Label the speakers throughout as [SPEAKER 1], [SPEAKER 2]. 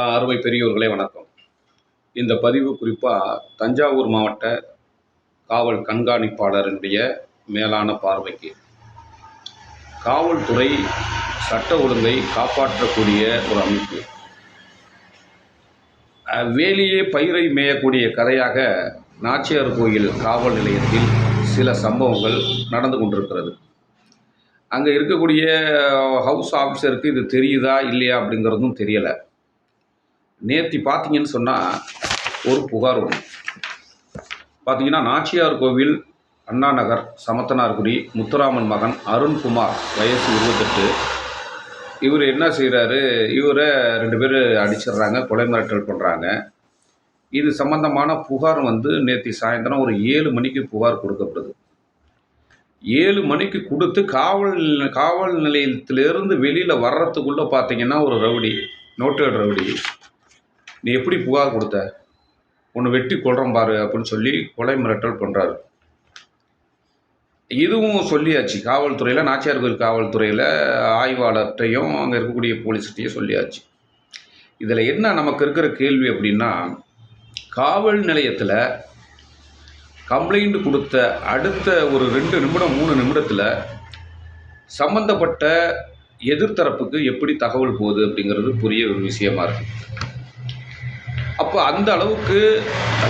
[SPEAKER 1] அறுவை அருமை பெரியோர்களே வணக்கம். இந்த பதிவு குறிப்பாக தஞ்சாவூர் மாவட்ட காவல் கண்காணிப்பாளருடைய மேலான பார்வைக்கு. காவல்துறை சட்ட ஒழுங்கை காப்பாற்றக்கூடிய ஒரு அமைப்பு. வேலியே பயிரை மேயக்கூடிய கதையாக நாச்சியார் கோயில் காவல் நிலையத்தில் சில சம்பவங்கள் நடந்து கொண்டிருக்கிறது. அங்கே இருக்கக்கூடிய ஹவுஸ் ஆஃபீஸருக்கு இது தெரியுதா இல்லையா அப்படிங்கிறதும் தெரியலை. நேற்று பார்த்தீங்கன்னு சொன்னால் ஒரு புகார் ஒன்று பார்த்தீங்கன்னா நாச்சியார் கோவில் அண்ணா நகர் சமத்தனார்குடி முத்துராமன் மகன் அருண்குமார் வயசு இருபத்தெட்டு. இவர் என்ன செய்கிறாரு இவரை ரெண்டு பேர் அடிச்சிடுறாங்க கொலை மிரட்டல் பண்ணுறாங்க இது சம்பந்தமான புகார் வந்து நேற்று சாயந்தரம் ஒரு ஏழு மணிக்கு புகார் கொடுக்கப்படுது. ஏழு மணிக்கு கொடுத்து காவல் காவல் நிலையத்திலிருந்து வெளியில் வர்றதுக்குள்ளே பார்த்தீங்கன்னா ஒரு ரவுடி நோட்டட் ரவுடி. நீ எப்படி புகார் கொடுத்த? உன்னை வெட்டி கொள்றோம் பாரு அப்படின்னு சொல்லி கொலை மிரட்டல் பண்ணுறாரு இதுவும் சொல்லியாச்சு. காவல்துறையில் நாச்சியார் கோயில் காவல்துறையில் ஆய்வாளர்கிட்டையும் அங்கே இருக்கக்கூடிய போலீஸ்கிட்டையும் சொல்லியாச்சு. இதில் என்ன நமக்கு இருக்கிற கேள்வி அப்படின்னா காவல் நிலையத்தில் கம்ப்ளைண்ட் கொடுத்த அடுத்த ஒரு ரெண்டு நிமிடம் மூணு நிமிடத்தில் சம்பந்தப்பட்ட எதிர்த்தரப்புக்கு எப்படி தகவல் போகுது அப்படிங்கிறது புரிய ஒரு விஷயமா இருக்குது அப்போ அந்த அளவுக்கு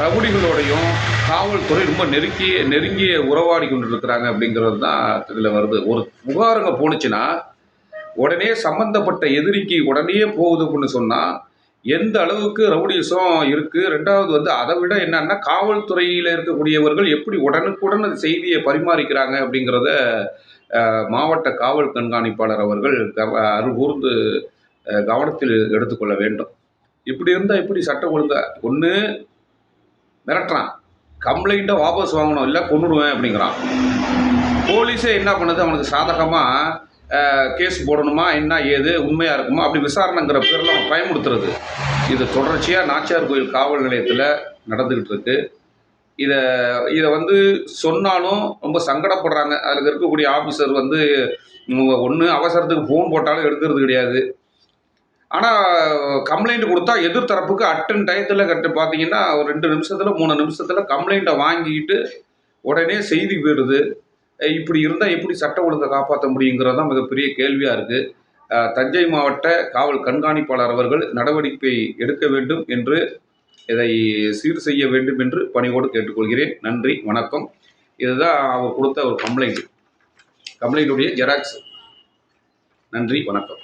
[SPEAKER 1] ரவுடிகளோடையும் காவல்துறை ரொம்ப நெருக்கிய நெருங்கிய உறவாடி கொண்டு இருக்கிறாங்க அப்படிங்கிறது தான் இதில் வருது. ஒரு புகாருங்க போணுச்சுன்னா உடனே சம்பந்தப்பட்ட எதிரிக்கு உடனே போகுது அப்படின்னு சொன்னால் எந்த அளவுக்கு ரவுடிசம் இருக்குது ரெண்டாவது வந்து அதை விட என்னன்னா காவல்துறையில் இருக்கக்கூடியவர்கள் எப்படி உடனுக்குடன் அந்த செய்தியை பரிமாறிக்கிறாங்க அப்படிங்கிறத மாவட்ட காவல் கண்காணிப்பாளர் அவர்கள் கவ- அருகூர்ந்து கவனத்தில் எடுத்துக்கொள்ள வேண்டும். இப்படி இருந்தால் எப்படி சட்டம் ஒழுங்கா? ஒன்று மிரட்டுறான். கம்ப்ளைண்ட்டை வாபஸ் வாங்கணும். இல்லை கொண்டுடுவேன் அப்படிங்கிறான். போலீஸே என்ன பண்ணுது? அவனுக்கு சாதகமாக கேஸ் போடணுமா? என்ன ஏது உண்மையாக இருக்குமா? அப்படி விசாரணைங்கிற பேரில் அவன் பயன்படுத்துறது இது தொடர்ச்சியாக நாச்சியார் கோயில் காவல் நிலையத்தில் நடந்துக்கிட்டு இருக்கு. இதை இதை வந்து சொன்னாலும் ரொம்ப சங்கடப்படுறாங்க. அதில் இருக்கக்கூடிய ஆஃபீஸர் வந்து ஒன்று அவசரத்துக்கு ஃபோன் போட்டாலும் எடுக்கிறது கிடையாது. ஆனால் கம்ப்ளைண்ட் கொடுத்தா எதிர்த்தரப்புக்கு அட்டன் டயத்தில் கட்டு. பார்த்தீங்கன்னா ஒரு ரெண்டு நிமிஷத்தில் மூணு நிமிஷத்தில் கம்ப்ளைண்ட்டை வாங்கிக்கிட்டு உடனே செய்தி போயிடுது இப்படி இருந்தால் எப்படி சட்ட ஒழுங்கை காப்பாற்ற முடியுங்கிறது தான் மிகப்பெரிய கேள்வியாக இருக்குது தஞ்சை மாவட்ட காவல் கண்காணிப்பாளர் அவர்கள் நடவடிக்கை எடுக்க வேண்டும் என்று இதை சீர் செய்ய வேண்டும் என்று பணியோடு கேட்டுக்கொள்கிறேன். நன்றி வணக்கம். இதுதான் அவர் கொடுத்த ஒரு கம்ப்ளைண்ட் கம்ப்ளைண்ட்டுடைய ஜெராக்ஸ் நன்றி வணக்கம்.